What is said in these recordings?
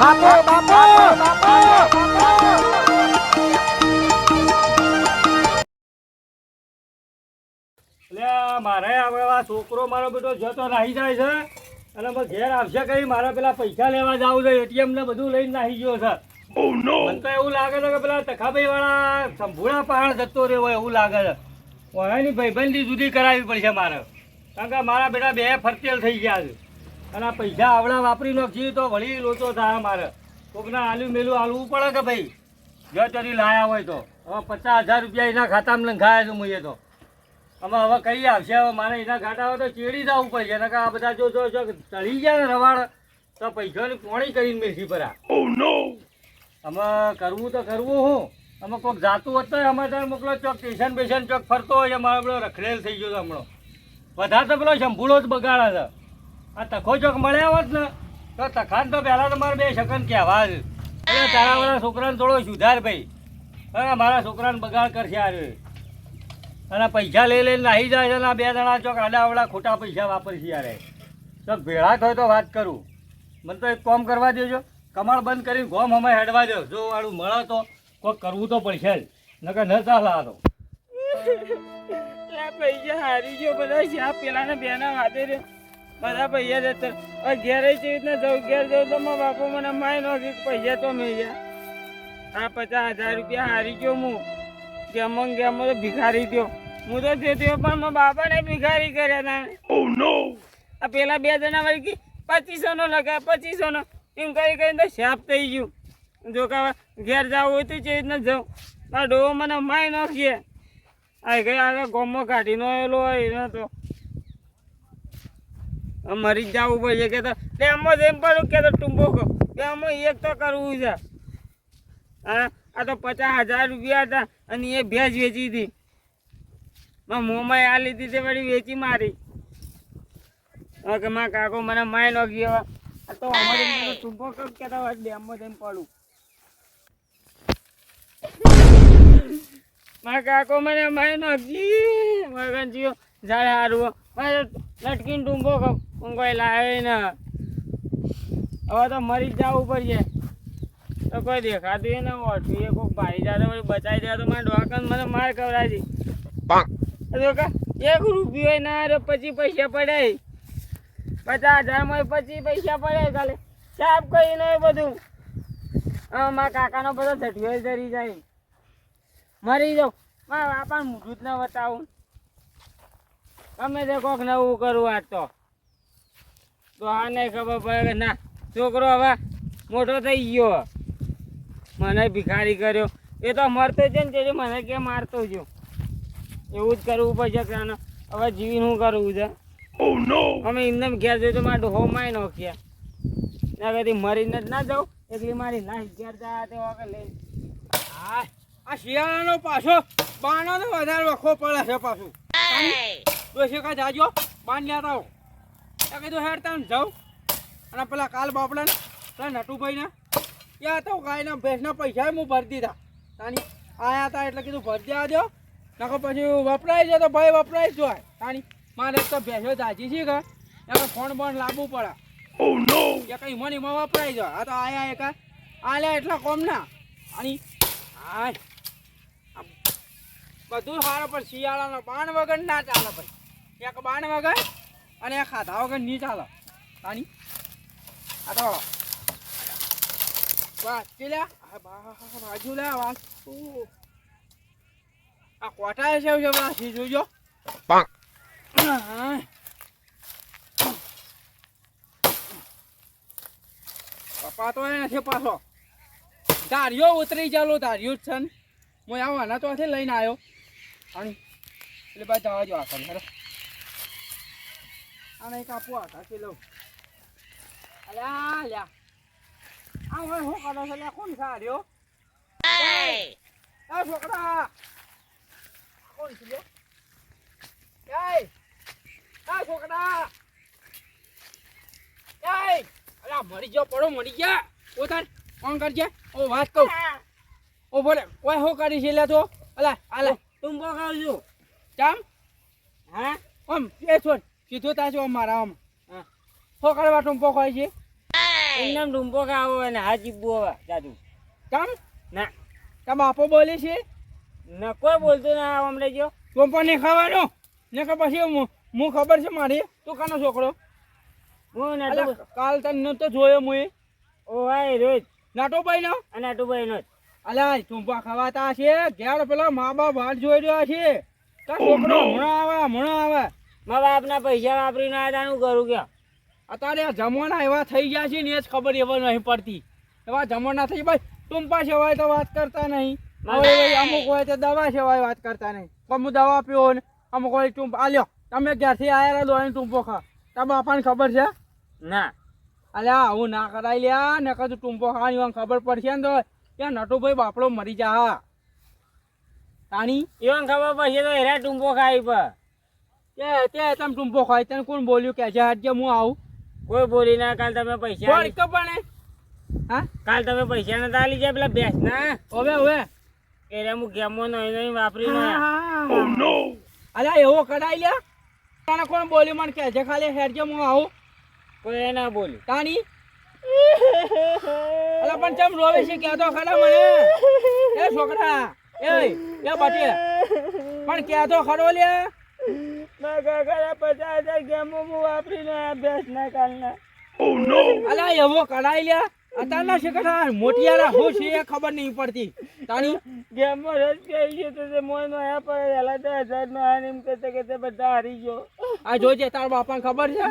બાપુ બાપુ બાપુ. મારે હવે આ છોકરો મારો બેટો જતો નાહી જાય છે અને પછી ઘેર આવશે કઈ મારે પેલા પૈસા લેવા જવું છે એટીએમ ને બધું લઈને નાહી ગયો છે. મને તો એવું લાગે છે કે પેલા તખાભાઈ વાળા સંભુણા પહાડ જતો રહ્યો હોય એવું લાગે છે. એની ભાઈબંધી જુદી કરાવવી પડશે મારે. કારણ કે મારા બેટા બે ફરતેલ થઈ ગયા છે. અને પૈસા આવડા વાપરી નાખી તો વળી લોચો થાય મારે કોકના આલુ મેલું આલવું પડે કે ભાઈ? જો તરી લાયા હોય તો. હવે પચાસ હજાર રૂપિયા એના ખાતામાં લંઘાયા છે મુએ તો. અમે હવે કઈ આવશે? હવે મારે એના ખાતા હોય તો ચેડી જવું પડશે. નકર આ બધા જો જો જો ચડી જાય ને રવાડ તો પૈસાની પોણી કરીને મેથી પરા અમે કરવું તો કરવું હું. અમે કોઈક જાતું હોત તો અમે ત્યાં મોકલો. ચોક સ્ટેશન બેસન ચોક ફરતો હોય અમારો પેલો રખડેલ થઈ ગયો છે હમણાં. વધારે તો પેલો શંભુલો જ બગાડે છે. આ તખો ચોક મળ્યા હોત ને. તો તખાન તો પહેલાં તો મારે બે શકન કહેવા જ. તારા વાળા છોકરાને થોડો સુધાર ભાઈ. હા મારા છોકરાને બગાડ કરશે આ રહ્યો અને પૈસા લઈ લઈને નાહી જાય છે ને બે જણા ચોક આડા આવડા ખોટા પૈસા વાપરશે યારે તો ભેળા થાય તો વાત કરું. મને તો એક કામ કરવા દેજો. કમાળ બંધ કરીને ગોમ અમે હેડવા દો. જો વાળું મળે તો કોઈ કરવું તો પડશે જ. નકર ન ચાલે આ તો. પૈસા હારી ગયો, બધા પેલા ને બેના વાતે રે. બધા પૈસા જતા હવે ઘેરે જેવી રીતના જવું ઘેર જવું તો મારા બાપુ મને માય નોખી પૈસા તો મેં ગયા આ પચાસ હજાર રૂપિયા હારી ગયો હું. ગેમો ને ગેમો તો ભિખારી ગયો. હું તો તે પણ મારા બાપાને ભિખારી કર્યા હતા આ પેલા બે જણા વળી કે પચીસો નો લગાય પચીસો નો એમ કરી કરીને તો શાપ થઈ ગયું. જો કે ઘેર જવું હોય તો કેવી રીતના જાઉં મારા ડોવો મને માય નાખીએ આ ગયા આગળ ગોમો કાઢીનો એલો હોય એનો તો મરી જ જવું પડશે કે તો તે આમાં એમ પડું કે તો ટૂંબો કે આમાં એક તો કરવું છે. હા, આ તો પચાસ હજાર રૂપિયા હતા અને એ ભેજ વેચી હતી. માં મોંમાં આ લીધી તે વળી વેચી મારી. કે માં કાકો મને માય નો ગયો. આ તો અમારે ટૂંબો કે તો ડેમમાં જઈને પડું. મારા કાકો મને માય નો ગયો. મગન જીઓ ઝાડ હારું લટકીને ડુંબો કોઈ લાવે ને હવે તો મરી જ જવું પડશે. તો કોઈ દેખાતું એ ને ઓઠું એ કોઈ ભાઈ જાતે બચાવી દે તો મારા ડોકન મને માર કવરાજી એક રૂપિયો ના રે પછી પૈસા પડે. પચાસ હજારમાં પછી પૈસા પડે કાલે સાફ કઈ નહીં બધું. હા મારા કાકાનો બધો ઝટવ્યો ધરી જાય. મરી જાઉં. મારા બાપાને મોઢું જ ના બતાવું. ગમે તો કોક નવું કરવું આજ તો. તો આ નહીં ખબર પડે કે ના છોકરો હવે મોટો થઈ ગયો. મને ભિખારી કર્યો. એ તો મરતો છે ને તેથી મને કે મારતો જો એવું જ કરવું પડશે કે હવે જીવીને શું કરવું છે? અમે એમને ઘેર જોયું તો મારે ડોહો માય નોખ્યા ના કદી મરીને જ ના જાઉં. એકલી મારી લાશ ઘેર જા તે વખત લઈને હા આ શિયાળાનો પાછો બાનો ને વધારે વખો પડે છે પાછું. ડોસી કાંઈ જાજો બાન લેતા આવો ત્યાં કીધું હેડતા ને જાઉં. અને પેલા કાલ બાપડા ને પેલા નટુભાઈ ને યા તો ગાયના ભેંસના પૈસા હું ભરી દીધા. તાની આયા હતા એટલે કીધું ભરી દેવા દો નકર પછી વપરાય છે તો ભાઈ વપરાય જ હોય તાની મારે તો ભેંસો જાજી છે કે. એને ફોન બોન લાવવું પડે. એ કઈ મની માં વપરાય છે? આ તો આયા એક આલ્યા એટલા કોમ ના. અને હાય બધું સારું પણ શિયાળાનો બાણ વગર ના ચાલે ભાઈ. એક બાણ વગર અને એક ખાધા વગર નહીં ચાલે તાની. આ તો આ બા- બાજુ લે વાત આ કોટા છે છે વાસી જોજો. હા. પપ્પા તો એ નથી પાછો. ધાર્યો ઉતરી ચાલો ધાર્યો જ છે ને. હું આવવાના તો લઈને આવ્યો. અને એટલે ભાઈ જવા જો આખા આને એક આપું આખા કે લઉં અલ્યા લ્યા આ હવે શું કરો છો લ્યા કોણ સાર્યો આ છોકરા કોણ છે આ છોકરા એ અલ્યા મરી ગયો પડો મરી ગયા પોતાને કોણ કરજે ઓ વાત કહું ઓ બોલે ઓય હો કરી છે લે તો અલા આલા ટૂંબો ખાવ છું જામ હા આમ એ છોડ સીધો તાજો છો મારા આમ. કરવા ટુંપો ખાય છે. એમનામ ડુંબો ખાવો અને હા ચીબુ હવે જાદુ કેમ? ના. કામ બાપો બોલે છે? ન કોઈ બોલતું ના અમને જો ટૂંપો નહીં ખાવાનો. ને કે પછી હું ખબર છે મારી? તું કાનો છોકરો? હું નાટો કાલ તને તો જોયો મુએ. ઓ ભાઈ રોજ નાટો ભાઈ નો અને નાટુભાઈ નો. અલા ચોંપા ખવાતા છે. ઘેર પેલા મા બાપ વાટ જોઈ રહ્યા છે. તાર છોકરો હમણાં આવે હમણાં આવે. મા બાપના પૈસા વાપરીને આ શું કરું કે અત્યારે આ જમાના એવા થઈ ગયા છે ને એ જ ખબર એવા નહીં પડતી. એવા જમાના થઈ ભાઈ ટૂંપા સેવાય તો વાત કરતા નહીં. હવે અમુક હોય તો દવા સેવાય વાત કરતા નહીં. અમુક દવા પીવો ને અમુક હોય ટૂંપ આલ્યો તમે ઘેરથી આયેલા દોઈને ટૂંપો ખા. તારા બાપાને ખબર છે? ના. અલ્યા આવું ના કરાય લ્યા ને કદું ટૂંપો ખાવાની ખબર પડશે ને તો ત્યાં નટુભાઈ બાપડો મરી જા તાણી? એવન ખબર પડશે તો હેરા ટૂંપો ખાઈ પર. તે તે તમે ટૂંપો ખાય તને કોણ બોલ્યું કે છે? આજે હું આવું. કોઈ બોલી ના કાલ તમે પૈસા કોણ તો પણ હા? કાલ તમે પૈસા નતા આલી જાય પેલા બેસ ના? હવે હવે. એરે હું ગેમો નહીં નહીં નો. અલા એવો કડાઈ લે. તને કોણ બોલ્યું મને કે છે? ખાલી હેરજે હું આવું. કોઈ ના બોલ્યું. તાણી? અલા પણ ચમ રોવે છે? કહેતો ખરા મને. એ છોકરા એ એ બાટી પણ કહેતો ખરો લ્યા. ના કાકા પચાસ હજાર ગેમો હું વાપરીને બેસ ના કાલના અલા એવો કરાઈ લ્યા અત્યારના શીખતા મોટિયારા હું છે ખબર નહીં પડતી. તાણી? ગેમો રસ કહી ગયો તો તે મોય નો આયા પર એલા તો હજાર નો આ એમ કહેતા કહેતા બધા હારી ગયો. આ જોજે તાર બાપાને ખબર છે?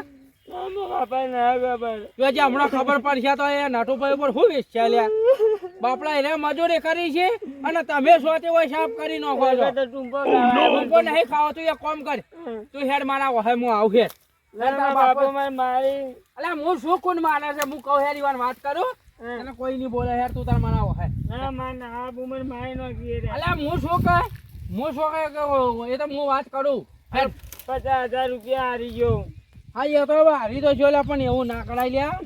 મામા બાપા ના ખબર જોજે હમણાં ખબર પડશે તો એ નાટુભાઈ ઉપર શું વેચ લ્યા? બાપડા એને મજૂરી કરી છે અને તમે સોતે હોય સાફ કરી નાખો છો. તો ટૂંપો ખાવા ટૂંપો નહીં ખાવો તું એક કામ કર. તું હેડ મારા વહે હું આવું હેડ. ના બાપા મારે મારી. અલા હું શું કોણ માને છે? હું કહું હેડ ઈવાન વાત કરું. અને કોઈ નહીં બોલે તું તાર મારા વહે. ના માં ના બુમર માય નો ગીએ રે અલા હું શું કહે? હું શું કહે એ તો હું વાત કરું. હેડ. પચાસ હજાર રૂપિયા હારી ગયો. હા એ તો હારી તો જો પણ એવું ના કરાય લ્યા.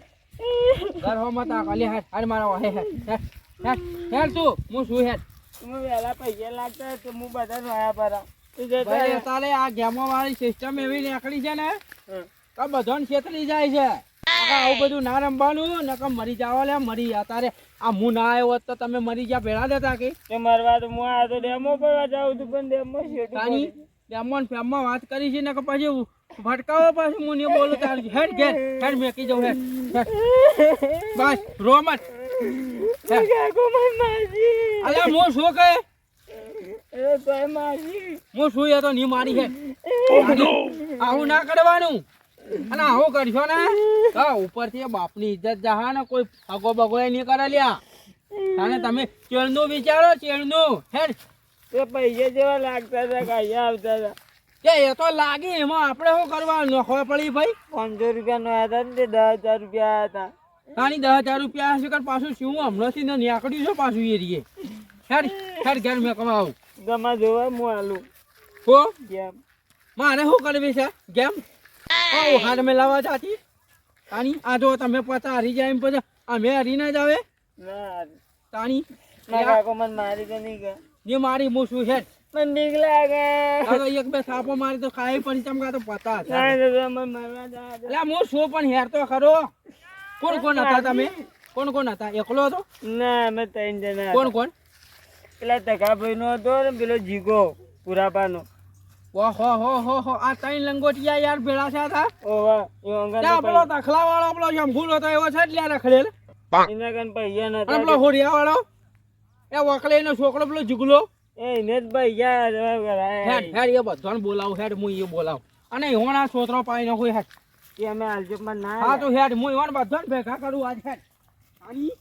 ઘર હો મત આ લે હાર હાર મારા હે હે હેડ તું હું શું હેડ હું વેલા પૈસા લાગતા તો હું બધા નયા પરા ભાઈ રહે. આ ગેમો વાળી સિસ્ટમ એવી નીકળી છે ને. કે બધાને છેતરી જાય છે. આવું બધું ના રમવાનું નકર મરી જાવ લે મરી અત્યારે આ હું ના આવ્યો તો તમે મરી ગયા ભેળા દેતા કે? તે મરવા તો હું આ તો ડેમો જાઉં છું પણ ડેમો ને ફેમમાં વાત કરી છે ને કે પછી ભટકાવો પાછું હું બોલું તાર હેડ ઘેર હેડ મેકી જાઉં હેડ. બસ રો મત. અલ્યા હું શું કહે? એ મારી. શું એ તો ની મારી હે. આવું ના કરવાનું. અને આવું કરશો ને તો ઉપરથી બાપની ઇજ્જત જહા ને કોઈ અગો બગો નહીં કરે લ્યા. અને તમે ચેડનું વિચારો ચેડનું હેડ. એ પૈસા જેવા લાગતા હતા કાંઈ આવતા હતા. કે એ તો લાગે એમાં આપણે શું કરવાનું? નોખવા પડી ભાઈ? પાંચસો રૂપિયા નો હતા ને તે દસ હજાર રૂપિયા હતા. તાની દસ હજાર રૂપિયા હશે કર પાછું શું? હમણાંથી ને નીકળ્યું છે પાછું એ રીએ. હેડ હેડ ઘેર મેં કમાવું. ગમા જોવા હું આલું. હો? ગેમ. મારે શું કરવી છે? ગેમ? આવું હાર મેં લાવવા જાતી તાની આ જો તમે પાછા હારી જાય એમ પછી અમે હારી ના જાવે? ના. તાની મારી તો નહીં ગયા ને મારી હું શું છે મને બીક લાગે. હવે એક બે સાપો મારી તો ખાઈ પડી ચમકા તો પતા હતા. ના એટલે હું શું પણ હેર તો ખરો? કોણ કોણ હતા તમે? કોણ કોણ હતા? એકલો હતો? ના અમે ત્રણ જણા કોણ કોણ? પેલા તકાભાઈ નો હતો ને પેલો જીગો પુરાપાનો. ઓહો હો હો હો આ ત્રણ લંગોટિયા યાર ભેળા થયા હતા? ઓવા એ અંગા ત્યાં પેલો તખલા વાળો પેલો જમભૂલ હતો એવો છે એટલે રખડેલ એના કન પૈયા નતા પેલો હોડિયા વાળો એ વકલે નો છોકરો પેલો જુગલો. એ એને જ પૈસા હેડ હેડ એ બધાને બોલાવું હેડ હું એ બોલાવું. અને હોણા સોતરો પાઈ નાખું હેડ. એ અમે આલજોપમાં ના હા તો હેડ હું બધાને ભેગા કરું આજ હેડ. આની?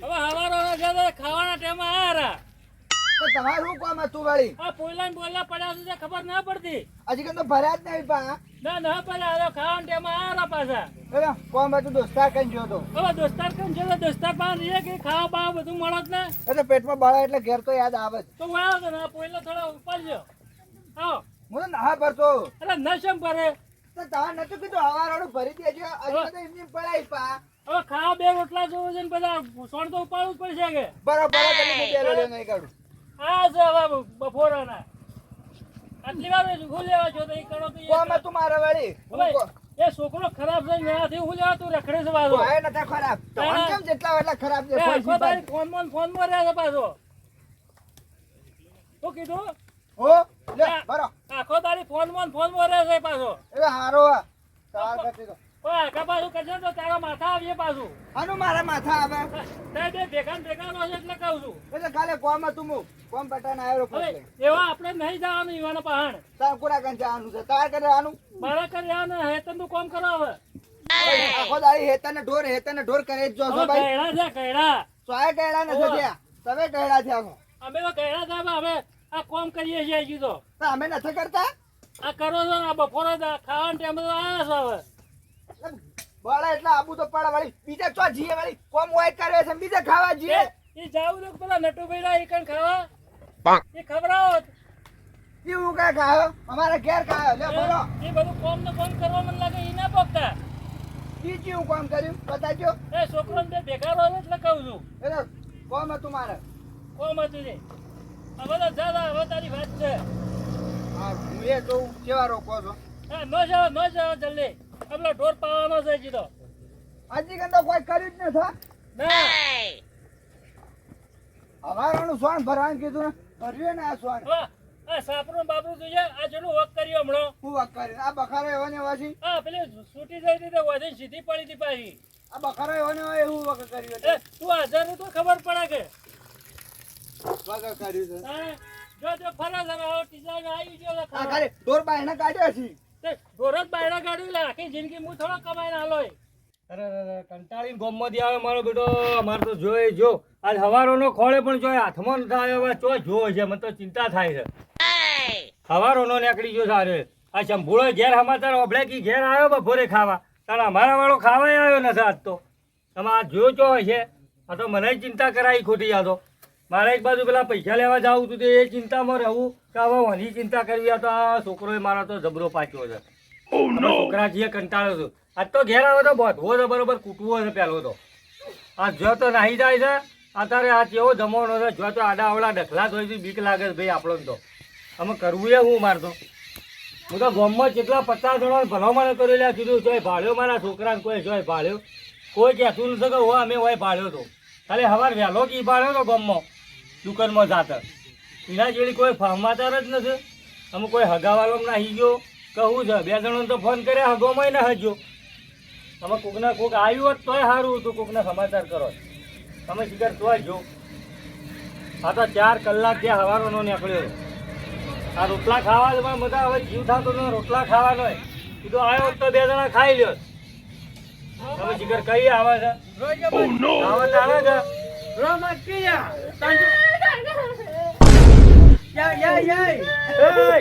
હવે હવારો ખાવાના ટાઈમ આયા તો તમારું કોમ હતું વળી? આ પોઈલા બોલા પડ્યા છે ખબર ના પડતી. હજી કઈ તો ભર્યા જ નહીં પા ના ના પડ્યા ખાવાના પાછા. કોમ હતું દોસ્તાર કઈ ગયો તો? હવે દોસ્તાર કેમ છે તો દોસ્તાર પાસે રહીએ કે ખાવા બાવા બધું મળે જ ને? એટલે પેટમાં બળા એટલે ઘેર તો યાદ આવે તો વાળો તો ના થોડા ઉપાડજો. આવો. હું ના ભરતો. અરે નશમ કરે તો તાર નતું કીધું હવારોડું ભરી દેજો. હજી તો એમની પડાય પા. હવે ખાવા બે રોટલા જોવો છે ને બધા સોણ તો ઉપાડવું જ પડશે કે? બરોબર તમે બે રોટલી નહીં કાઢું. આ છે હવે આટલી વાર હું લેવા જો તો એ કરો તો એ કોમ હતું મારે એ છોકરો ખરાબ થઈ ગયાથી હું લેવા તું રખડે છે પાછો. તો નતા ખરાબ. તો કેમ જેટલા એટલા ખરાબ છે? રહ્યા પાછો. શું કીધું? હો લે બરો આખો ફોન ફોનમાં ફોન ફોનમાં રહ્યા છે પાછો. એ હારો તાર તો. આગા પાછું કરજો તો તારા માથા આવીએ પાછું. આનું મારા માથા આવે? તે બે ભેગા ભેગા નો છે એટલે કહું છું. એટલે કાલે કોમ હતું હું કોમ પટાને આવ્યો એવા આપણે નહીં જવાનું ઈવાના પહાણ. તાર કુડા કાન જવાનું છે? તાર કરે આનું? મારા કર્યા ને હેતનનું કોમ કરો હવે. આખો દાડી હેતને ઢોર હેતને ઢોર કરે જ જો છો હવે ભાઈ. છે સોય નથી થયા તમે કહેડા છે આખો અમે તો ગયડા છે અમે આ કોમ કરીએ છીએ હજી તો. તો અમે નથી કરતા? આ કરો છો આ બપોરે ખાવાનું ટાઈમ તો આવ્યા છો હવે. બળા એટલે આબુ તો પડે વળી. બીજા ચો જીએ વળી? કોમ હોય કરે છે બીજા ખાવા જીએ? એ જાવ તો પેલા નટુભાઈ એ કણ ખાવા? એ ખબરાવો એવું કાંઈ ખાયો? અમારા ઘેર ખાયો. લે બોલો. એ બધું કોમ ને કોમ કરવા મને લાગે એ ના પોકતા ઈ કેવું કામ કર્યું? બતાજો એ છોકરો ને બે ભેગા રહો એટલે કહું છું. એટલે કોમ હતું મારે. કોમ હતું તે હવે તો જા હવે તારી વાત છે. હા હું એ કહું કેવા રોકો છો? હા ન જાવ ન જાવ જલ્દી. આપલો ઢોર પાવાનો છે જીતો આજી કંદો કોઈ કર્યું જ ન થા ના. અમારાનું સ્વાન ભરાણ કીધું ને ભર્યું ને આ સ્વાન આ સાપરું બાપરું છે આ જેટલું વક કર્યો હમણાં. હું વક કરી આ બખારો એવો ને એવો આ હા પેલી છૂટી જઈ હતી તો વધીને સીધી પડી હતી પાછી. આ બખારો એવો ને એવો વક કર્યું એ તું હાજરનું તો ખબર પડે કે. વક કર્યું છે. જો જો ફરે છે ને હવે ટીચર આવી ગયો આ. ખાલી ઢોર બાયણે કાઢ્યો છે. તે બાયડા ગાડી લે આખી જિંદગી હું થોડો કમાઈને હાલોય અરે અરે કંટાળીને ગોમમાંથી આવે મારો બેટો મારે તો જોઈ જો. આજ હવારોનો ખોળે પણ જોય, હાથમાં નથી આવ્યો હવે ચો જો છે, મને તો ચિંતા થાય છે. હવારોનો નીકળી ગયો સારે આ શંભુળો ઘેર સમાચાર ઓભળે કે ઘેર આવ્યો બપોરે ખાવા. તાર અમારા વાળો ખાવાય આવ્યો નથી આજ તો. તમે આ જોયો ચો છે? આ તો મને ચિંતા કરાવી ખોટી આ તો. મારે એક બાજુ પેલા પૈસા લેવા જાવું હતું એ ચિંતામાં રહું કે હવે વની ચિંતા કરવી આ તો આ છોકરોએ મારા તો જબરો પાક્યો છે. અમે છોકરા જે કંટાળ્યો છું આજ તો ઘેર આવે તો બોધવો છે બરોબર કૂટવો છે પેલો તો. આ જો તો નાહી જાય છે અત્યારે આ કેવો જમવાનો છે જો તો આડા આવડા ડખલા હોય છે બીક લાગે છે ભાઈ આપણો તો. અમે કરવું એ હું મારતો હું તો ગામમાં જેટલા પચાસ જણા ભલો મને કરી લ્યા કીધું જોય ભાળ્યો મારા છોકરાને કોઈ જોઈ ભાળ્યો. કોઈ કહેતું નથી કે હો અમે હોય ભાળ્યો તો. ખાલી હવાર વહેલો કી ભાળ્યો તો ગામમાં. દુકાનમાં જાતા. એના જેવી કોઈ સમાચાર જ નથી. અમે કોઈ હગાવાલો નાહી ગયો. કહું છે બે જણોને તો ફોન કર્યા હગોમાં ના હજો અમે કોકના કોક આવ્યું હોત તોય સારું હતું કોકના સમાચાર કરો તમે શિકાર તોય જો. આ તો ચાર કલાક ત્યાં હવારોનો નીકળ્યો આ રોટલા ખાવા જ પણ બધા હવે જીવ થતો ન રોટલા ખાવાનો કીધું આવ્યો તો બે જણા ખાઈ લ્યો. તમે શિકાર કઈ આવે છે? તો આવે છે? યા યા યા. એય!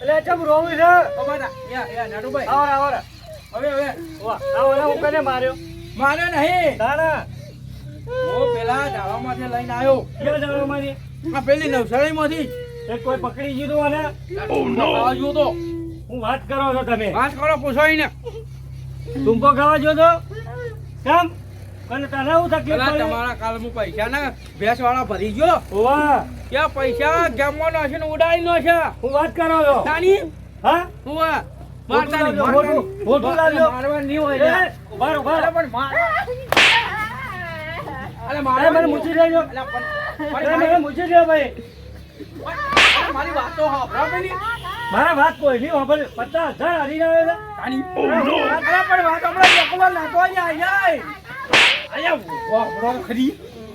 એટલે ચમ રોવું છે? અમારા યા યા નાડુભાઈ આવરા આવરા હવે હવે. વાહ આ હું કને માર્યો. માર્યો નહીં. તારા હું પેલા ધાબામાંથી લઈને આવ્યો. કે આ પેલી નવસાળીમાંથી એ કોઈ પકડી દીધું અને ખાવા જો તો? હું વાત કરો છો તમે? વાત કરો પૂછો ને ટૂંકો ખાવા જો તો? કેમ? અને તને હું તકલીફ પડે? તમારા કાલમાં પૈસા ના ભેંસ વાળા ભરી ગયો. ઓવા ત્યાં પૈસા ગેમમાં છે ને ઉડાડી નો છે. હું વાત કરો છો? તાની? હા? હું પણ માર વાતો કોઈ નહીં વાપરે પચાસ હજાર હરીને આવે છે. તાની. અરે ખરી.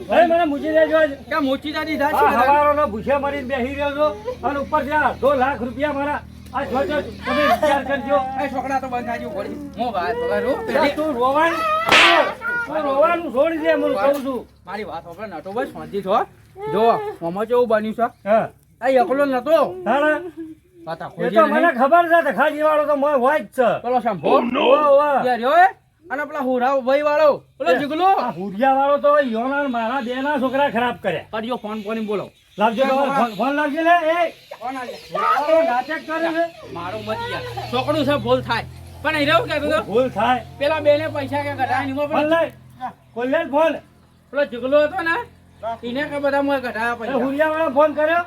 ભાઈ મને મૂકી દેજો. મોચી દાદી આ છે? હવારોનો ભૂસે મરીને બેસી રહ્યો છો અને ઉપર જ્યાં અડધો લાખ રૂપિયા મારા આ જોજો તમે વિચાર કરજો એ છોકરા તો બંધ થાજો. હું વાત હો. તું રોવાનું તું રોવાનું છોડી દે હું કહું છું મારી વાત સાંભળો નતો બસ શાંતિ છો જો આમાં કેવું બન્યું છે હા આ એકલો નતો તો મને ખબર છે ખાજી વાળો તો મોય હોય જ છે પેલો સાંભળો ઓવા, ઓવા. અને પેલા હુરા ભાઈ વાળો પેલો જીગલો. આ વાળો તો યોના મારા બે ના છોકરા ખરાબ કર્યા. કરજો ફોન ફોન બોલો. લાવજો ફોન- ફોન લાવજો. લે એ. ફોન આલે. વાળો નાટક કર્યું છે. મારું મતી છોકરું છે ભૂલ થાય. પણ અહીં રહ્યું કે ભૂલ થાય. પેલા બેને પૈસા કે કઢાય નહીં ફોન પેલો લાય. લે ફોન. પેલો જીગલો હતો ને એને કે બધા મોય કઢાયા પૈસા. હુરિયા વાળો ફોન કર્યો?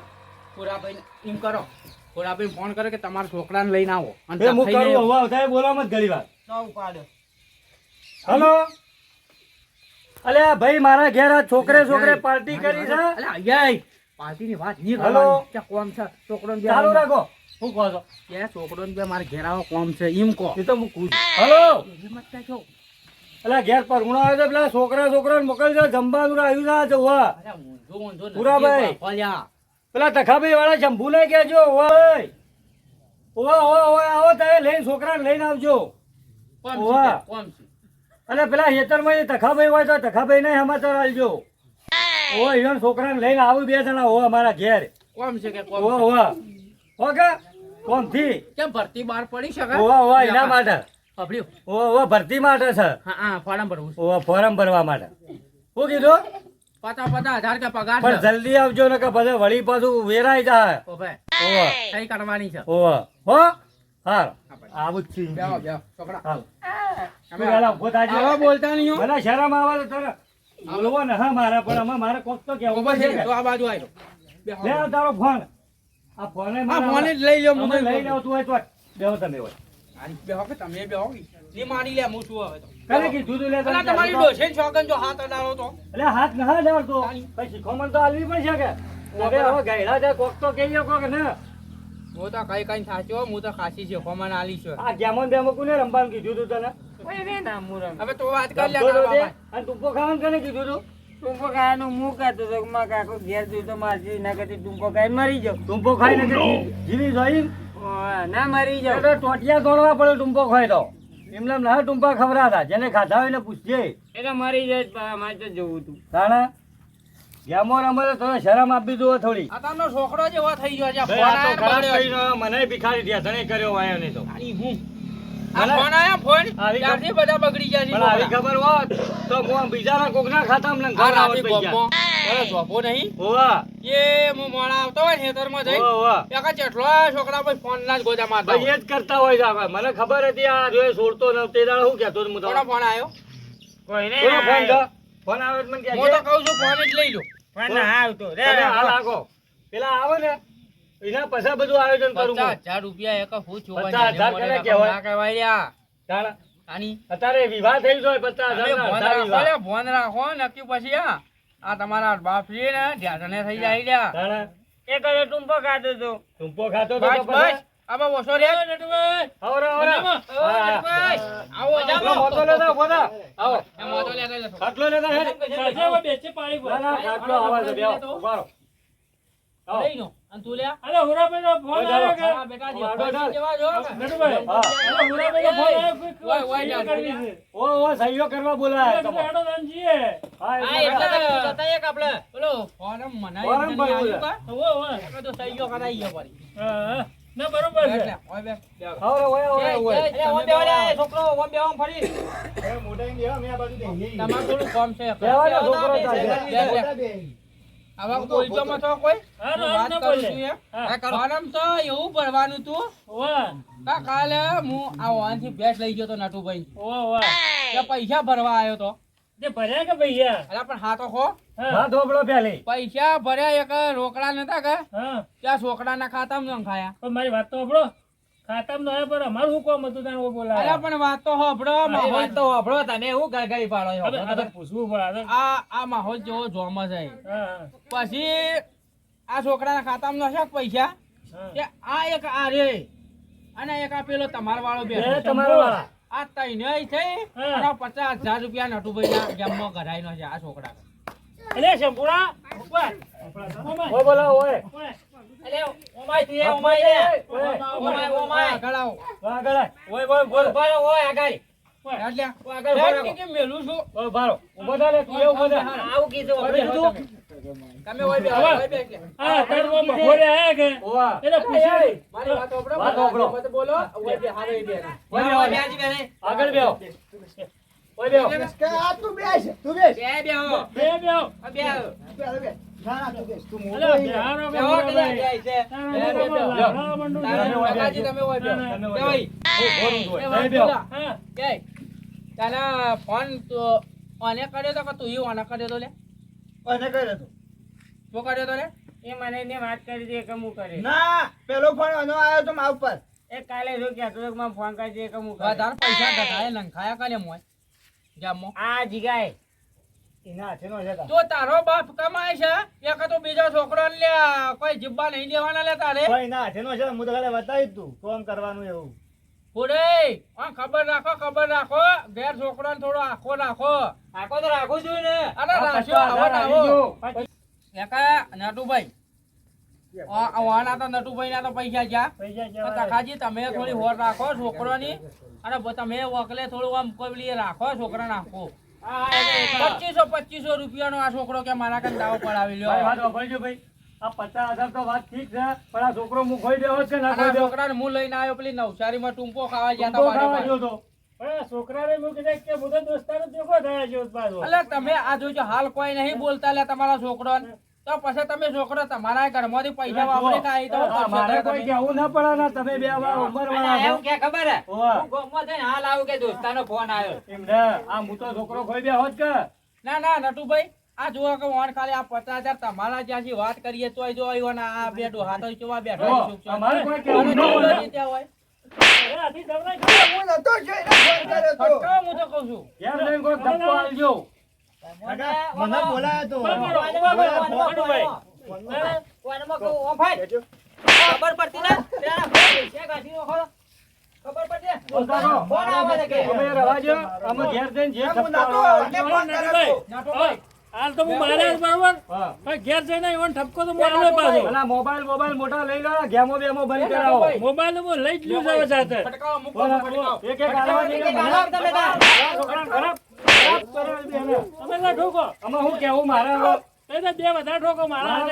પૂરા ભાઈ એમ કરો. ખોરાભાઈ ફોન કરે કે તમારા છોકરાને લઈને આવો. અને હું કરું હવે આવતા બોલવામાં ઘણી વાર ના ઉપાડ્યો. હલો. અલે ભાઈ મારા ઘેર આ છોકરે છોકરે પાર્ટી કરી છે. અલા, પાર્ટી ની વાત નહીં હલો. કે કોમ છે છોકરો ને ચાલુ રાખો. શું કહો છો? કે છોકરો ને મારે ઘેર આવો કોમ છે એમ કહો. એ તો હું કહું હલો. મત. અલા ઘેર પરગુણો આવે છે પેલા છોકરા છોકરા મોકલજો. જમવાનું આવ્યું ઊંધો ઊંધો પુરાભાઈ. પેલા તખાભાઈ વાળા જંભુ ને કહેજો. ભાઈ ઓવા ઓવા ઓવા આવો તમે લઈને છોકરાને લઈને આવજો. ઓવા. કોમ છે. અને પેલા હેતરમાં તખાભાઈ હોય તો તખાભાઈ ને સમાચાર આવજો ઓ ઈવન છોકરાને લઈને આવું બે જણા હો અમારા ઘેર. કોમ છે કે કોમ છે. ઓવા ઓકે કોમથી કેમ ભરતી બહાર પડી શકે ઓવા હો એના માટે? ઓવા ઓવા ભરતી માટે છે. હા હા ફોર્મ ભરવું છે. ફોર્મ ભરવા માટે. હું કીધું? પતા પતા હજાર કે પગાર પણ જલ્દી આવજો ને કે પછી વળી પાછું વેરાઈ જાય. ઓ ભાઈ સહી કરવાની છે. ઓવા હો. હા આવું જ છે. બેહો, બેહો, છોકરા. હાલ આવા બોલતા નહીં મને શરમ આવે તો તને બોલવો ને હા મારા પણ આમાં મારે કોક તો કહેવું છે પડશે તો કે. આ બાજુ આવ્યો લે તારો ફોન. આ ફોને આ મારા- જ લઈ લ્યો મને લઈ જાઓ તું હોય તો બેહો તમે હોય. બેહો કે તમે બેહો ની મારી લે હું છું હવે તો. કરે કીધું તું લે તને તમારી કહેતો. ડોશીને જો હાથ અડાડો તો. એટલે હાથ ના ડાળતો પછી શીખોમણ તો આલવી પડશે કે? હવે હવે ગયડા છે કોક તો કહીએ કોક ને? હું તો કઈ કઈ સાચો હું તો ખાસી છે ખોમાન આલી છું આ ગેમન બેમો કોને રમવાનું કીધું તું તને? ના હવે તો વાત કરી લે રમતો તારા તો તે. બાપા. અને ટૂંપો ખાવાનું કને કીધું તું? ટૂંપો ખાવાનું હું કહેતો હતો કે કાકો ઘેર જોઈ તો મારજી ના કરતી ટૂંપો ખાઈને મરી જાઉં. ટૂંપો ખાઈને કે જીવી જોઈ? ના મરી જાઉં. તો ટોટિયા દોડવા પડે ટૂંપો ખાઈ તો. એમને ના ટૂંપા ખવડાતા જેને ખાધા હોય ને પૂછજે. એટલે મરી જાય મારે તો જવું તું તાણા? ગેમો રમે તો તમે શરમ આપી દો થોડી. આ તારનો છોકરો જેવો થઈ ગયો છે. મને ભિખારી દ્યા તને કર્યો વાયો નહીં તો. હું? આ મને- ફોન આયા? ફોન? ત્યારથી બધા બગડી જાય છે. પણ આવી છોકરા. ખબર હોત તો હું બીજાના કોકના ખાતામાં આ રાતે પૈસા. ગોપમાં પેલો નહીં. હોવા. એ હું મોડા આવતો હોય ખેતરમાં જઈ. હોવા, હોવા. એકા ચેટલો છોકરા ભાઈ ફોન ના જ ગોદા મારતા એ જ કરતા હોય છે મને ખબર હતી આ જો છોડતો ન તે દાડે શું કહેતો હું તમને? ફોન આવ્યો કોઈને ફોન ના ફોન આવે મને કહેજે. હું તો કહું છું ફોન જ લઈ લો. પણ ના આવતો. રે, હાલ આગો. પેલા આવે ને. એના પૈસા બધું આયોજન કરું પચાસ હજાર રૂપિયા એક હું છું પચાસ હજાર મને કહેવાય? ના કહેવાય આની અત્યારે વિવાહ થઈ ગયો પચાસ હજાર ફોન રાખો નક્કી પછી આ આ તમારા બાપ છે ને ધ્યાને થઈ જાય લ્યા જાણે, એ ટૂંપો ખાતો હતો ટૂંપો ખાતો તો બસ તો બસ પછી. ઓછો રે. આવરો, આવરો. હા, આવો જામો. મોટો લેતા ઊભો થા. આવો. એ મોટો લેતા. ખાટલો લેતા હેડ. ના, ના, ખાટલો આવા છે, ઉભારો આવો. લઈ લો. અને તું લ્યા? ફોન આવ્યો કે? હા, બેટા, જે આગળ ચાલ. જેવા જો કે. હા. ઓય, ઓય, ઓ, ઓ, સહીઓ કરવા બોલાય તમે. હા, હા, એટલે એટલે બતાઈએ આપણે પેલો ફોરમ મનાઈ ફોરમ નથી ભરવું આવ્યું છે. તો સહીઓ કરાઈ ગયો પડી. એટલે, ઓય બે, બે. ઓય, ઓય, ઓય. ઓમ બેહો છોકરો, ઓમ ફરી. એ મોઢે એમ બેહો, આ બાજુ બેહી. તમારે થોડું કામ છે. બેહો છોકરો ને, બે, બે. આવા કોઈ માં તો કોઈ. વાત કરું છું એ. ફોરમ તો એવું ભરવાનું તું. કા કાલે હું આ વાહનથી ભેંસ લઈ ગયો તો નટુભાઈ. કે પૈસા ભરવા આવ્યો તો. અલા પણ હા તો ખો. હોભળો પહેલી. પૈસા ભર્યા એક રોકડા નતા કે? ત્યાં છોકરાના ખાતામાં ખાયા મારી વાત તો સાંભળો. ખાતામાં તો આવ્યા પણ અમારું શું હતું તને ઓ અલા પણ વાત તો હોભળો માહોલ તો હોભળો તને એવું ગળગળી પાડો છો? હવે આ છોકરા પૂછવું પડે આ આ માહોલ જેવો છે. પછી આ છોકરાના ખાતામાં નશે પૈસા? કે આ એક આ રે અને એક આ પેલો તમાર વાળો બે બેઠો તમારા આ તઈને. અને પચાસ હજાર રૂપિયા નટુભાઈ ના ગરાય કઢાઈનો છે આ છોકરા એટલે શંભુડા ઉપર. બોલો, ઓય. આગળ. બેહો. ઓય, બેહો. કે આ તું બેસ, તું બેસ. બે બે હો બે બેહો. આ બે. બેહો. ફોન ઓને કર્યો તો કે તું ઓને કર્યો તો લે? કોને કર્યો તું? શું કર્યો તો લે? એ મને એને વાત કરી હતી કે હું કરે ના પેલો ફોન આનો આવ્યો તો મારા ઉપર. એ કાલે જો કે ફોન કરી દે કે હું કરે વધારે પૈસા ઘટાય લંખાયા કરે મોય. ગામમાં આ જીગાય. તો તારો બાપ કમાય છે એક તો બીજો છોકરો લે કોઈ જીબ્બા નહીં દેવાના લે તારે. પણ એના હાથેનો છે હું તો બતાવી તું કોમ કરવાનું એવું. ફોડે આ ખબર રાખો ખબર રાખો ઘેર છોકરાને થોડો આખો રાખો. આખો તો રાખું છું ને. અરે રાખ્યો આવો આવો એકા નટુભાઈ. આ- આ વાના તો નટુભાઈ ના તો પૈસા ગયા તમે થોડી હોર રાખો છોકરોની. અને બ- તમે વકલે થોડું આમ કોઈ રાખો છોકરા નાખો પચીસો પચીસો રૂપિયાનો આ છોકરો કે મારા કન દાવો પડાવી લ્યો. વાત સાંભળજો ભાઈ. આ પચાસ હજાર તો વાત ઠીક છે પણ આ છોકરો હું ખોઈ દેવો છે ના ખોઈ દેવો. છોકરાને હું લઈને આવ્યો પેલી નવસારીમાં ટૂંપો ખાવા ગયા હતા ખાવા ગયો તો છોકરાને મેં કીધું કે હું તો દોસ્તારો ભેગો થયા છે તમે આ જોજો હાલ કોઈ નહીં બોલતા લે તમારા છોકરો તો પછી તમે છોકરો તમારા ઘરમાંથી પૈસા વાપરી ખાઈ તો મારે કોઈ કેવું ના પડે ને તમે બે વાર ઉંમર વાળા છો. કે ખબર હે. હાલ આવું કે દોસ્તાનો ફોન આવ્યો. એમ ને આ હું તો છોકરો ખોઈ બે હોત કે. ના ના નટુભાઈ આ જુઓ કે વણ ખાલી આ પચાસ હજાર તમારા જ્યાંથી વાત કરીએ તોય જો આવ્યો ને આ બેઠો હાથો ચોવા બેઠો અમારે કોઈ કેવું કહેવું ના હોય. હું. તો. કહું છું. મને બોલાયો તો. ખબર પડતી ને. ખબર પડતી ઘેર જઈને હાલ તો હું મારે બરોબર. પણ ઘેર એવો ઠપકો તો આલે પાછો મોબાઈલ મોબાઈલ મોટા લઈ લો ગેમો બેમો બંધ કરાવો. મોબાઈલ હું લઈ જ લીધો હવે સાથે. એક એક આલવા ખરાબ ખરાબ કરાવી દે એને. તમે ના ઠોકો આમાં હું કેવું મારે બે વધારે ઠોકો મારા બે.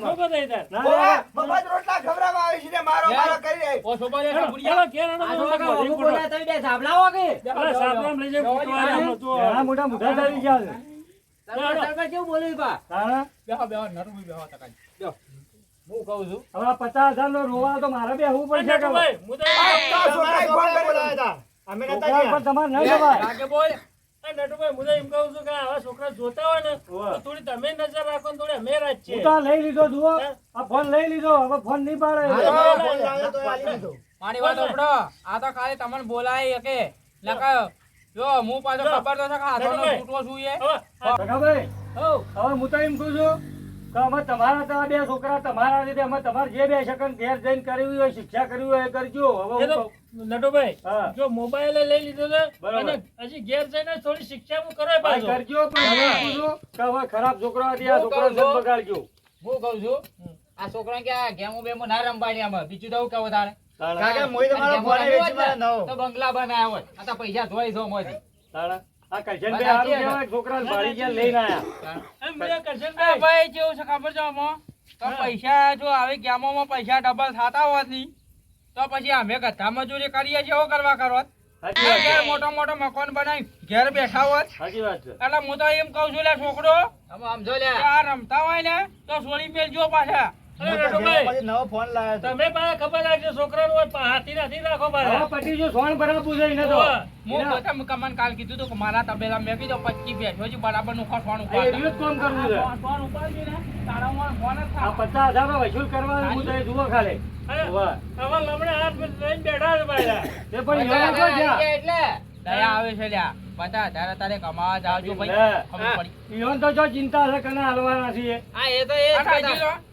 ઠોકો. ના, ના, રોટલા ખવડાવવા આવે છે મારો મારો કરી રહી ઓ બે કે? અરે, લઈ જાય, મોટા મોટા થઈ ગયા છે. કેવું બા? બેહો, બેહો, બેહો, તકાઈ. બેહો. કહું છું. હવે પચાસ હજાર નો રોવા તો મારે પડશે કે નટુભાઈ, હું તો અમે નતા ગયા. તમારે નહીં જવાય. નટુભાઈ, હું તો એમ કહું છું કે આવા છોકરા જોતા હોય ને તો થોડી તમે નજર રાખો ને થોડી અમે હું તો લઈ લીધો જુઓ. આ ફોન લઈ લીધો હવે ફોન નહીં પાડે. મારો ફોન લાવ્યો તો એ આલી દીધો. મારી વાત સાંભળો. આ તો ખાલી તમને બોલાય કે. નકા જો હું પાછો ખબર તો છે કે હાથોનો નટુભાઈ. છું એ. હવે, આ સગાભાઈ, હઉ. હવે હું તો એમ કહું છું કે અમે તમારા તો બે છોકરા તમારા રીતે અમે તમારે જે બે સેકન્ડ ઘેર જઈને કરવી હોય શિક્ષા કરવી હોય એ કરજો. હવે. નટુભાઈ જો મોબાઈલ લઈ લીધો છે અને હજી ઘેર જઈને થોડી શિક્ષા હું કરો ભાઈ કરજો પણ હવે ખરાબ છોકરા હતી આ હું છોકરા છું. બગાડજો. હું કહું છું આ છોકરા કે આ ગેમો બેમો ના રમવાની આમાં. બીજું તો હું કહું તારે? કાકા મોઈ તમારો ફોન વેચી મારા નવો. તો બંગલા બનાવ્યા હોય. આ તો પૈસા ધોઈ. આ કરશનભાઈ છોકરાને ગયા લઈને આયા. એમ. ભાઈ. કેવું છે ખબર છે આમાં? તો પૈસા જો આવી ગેમોમાં પૈસા ડબલ થતા હોત નહીં તો પછી અમે ગધા મજૂરી કરીએ છીએ એવું કરવા કરો મોટો મોટો મકાન બનાવી ઘેર બેઠા હોત. એટલે હું તો એમ કઉ છું લે છોકરો આમ આ રમતા હોય ને તો સોળી પેલ જો પછી. નવો ફોન લાવ્યો તમે પાસે ખબર રાખજો છોકરાનું હાથી નથી રાખો પાછા. પતિ જો સોન ભરાવવું છે એને તો? હું એના- કમન કાલ કીધું તું મારા તબેલા મેં કીધું પચી બેઠો છે બરાબરનું ખોટવાનું આ એનું જ કામ કરવું છે. ફોન ઉપાડજો ને. તારા ફોન જ આ પચાસ હજાર વસૂલ કરવાનું હું તો જુઓ ખાલી. હોવે. લમણે હાથ લઈને બેઠા છે પાછા. તે પણ. એટલે. દયા આવે છે લ્યા. પચાસ તારે તારે કમાવા જાવજો ભાઈ. ખબર પડી. ઈવન તો જો ચિંતા છે કને હાલવાના છીએ આ એ તો એ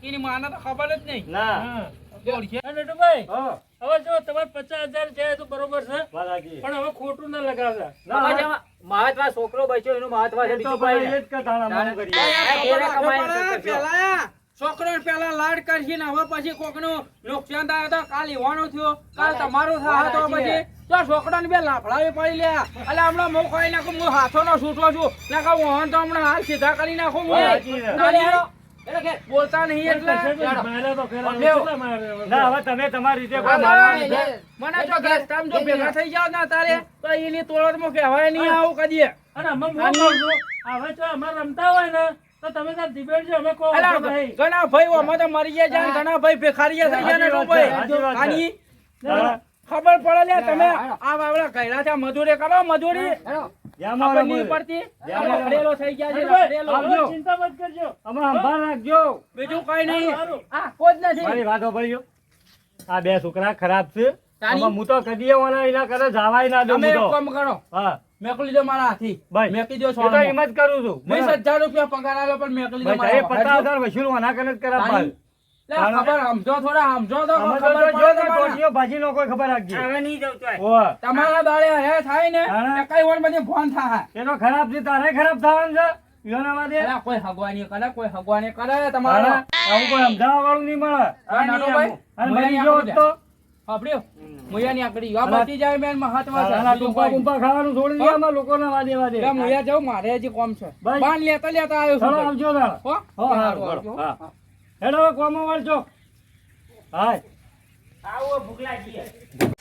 એની માને તો ખબર જ નહીં. ના. હા. ઓળખે. અરે નટુભાઈ, હા. હવે જો તમારે પચાસ હજાર છે તો બરોબર છે. પણ હવે ખોટું ના લગાવતા. ના, હવે જેમાં મહત્વ છોકરો બચ્યો એનું મહત્વ છે બીજું ભાઈ પેલા- છોકરો પેલા લાડ કરશે ને હવે પછી કોકનું નુકસાન થાય તો કાલ ઈવાનો થયો. કાલ તમારો થયો પછી તો છોકરાને બે લાફડાવી પડી લે એટલે હમણાં હું ખાઈ નાખું હું હાથોનો છૂટો છું. ને કહું વાહન તો હમણાં હાલ સીધા કરી નાખું હું. બોલતા નહીં એટલે. તો? ના હવે તમે તમારી રીતે હા, હા? મને જો જો ભેગા થઈ જાવ ના તારે તો એની તોળતમાં કહેવાય નહીં આવું કદી અને અમે હું કહું છું, હવે જો અમારે રમતા હોય ને તો તમે તાર દીપેડજો, અમે કહો ભાઈ. ઘણા ભાઈ અમે તો મરી ગયા છે ઘણા ભાઈ ભેખારી થઈ ગયા ને ભાઈ. આની? હા. ખબર પડે લે તમે આ બાવડા કર્યા છે મજૂરી કરો મજૂરી. આ બે છોકરા ખરાબ છે? હું તો કદી એના કરે જવાય ના દઉં. કામ કરો. હા. મેકલી દો મારા હાથી. ભાઈ મેકી દો એમ જ કરું છું. વીસ મને- હજાર રૂપિયા પગાર પણ મેકલી દો મારા. વસૂલ ઓના કરે? લે, ખબર સમજો થોડા સમજો તો ખબર પડે ને તમારે. કોઈ ખબર રાખજે. હવે નહીં જવું તોય. તમારા દાડે હે થાય ને કઈ વાર બધી ફોન થાય. એ ખરાબ છે તારે ખરાબ થવાનું છે. ઈઓના માટે અલા, કોઈ હગવાની કરે કોઈ હગવાની કરે તારે? આવું કોઈ સમજાવવા વાળું નહીં મળે. હા, નાનોભાઈ, અને મુયાની મરી આકડી. આ જાય છે. ટૂંપા ખાવાનું છોડી દે આમાં વાદે વાદે. મુયા હજી કોમ છે. બાન લેતા લેતા આવ્યો છું આવજો તારા. હો? હો, હા, હારું, બરો, આવજો. હા. હેડો કોમો વળજો હાય આવો ભૂખ લાગી છે.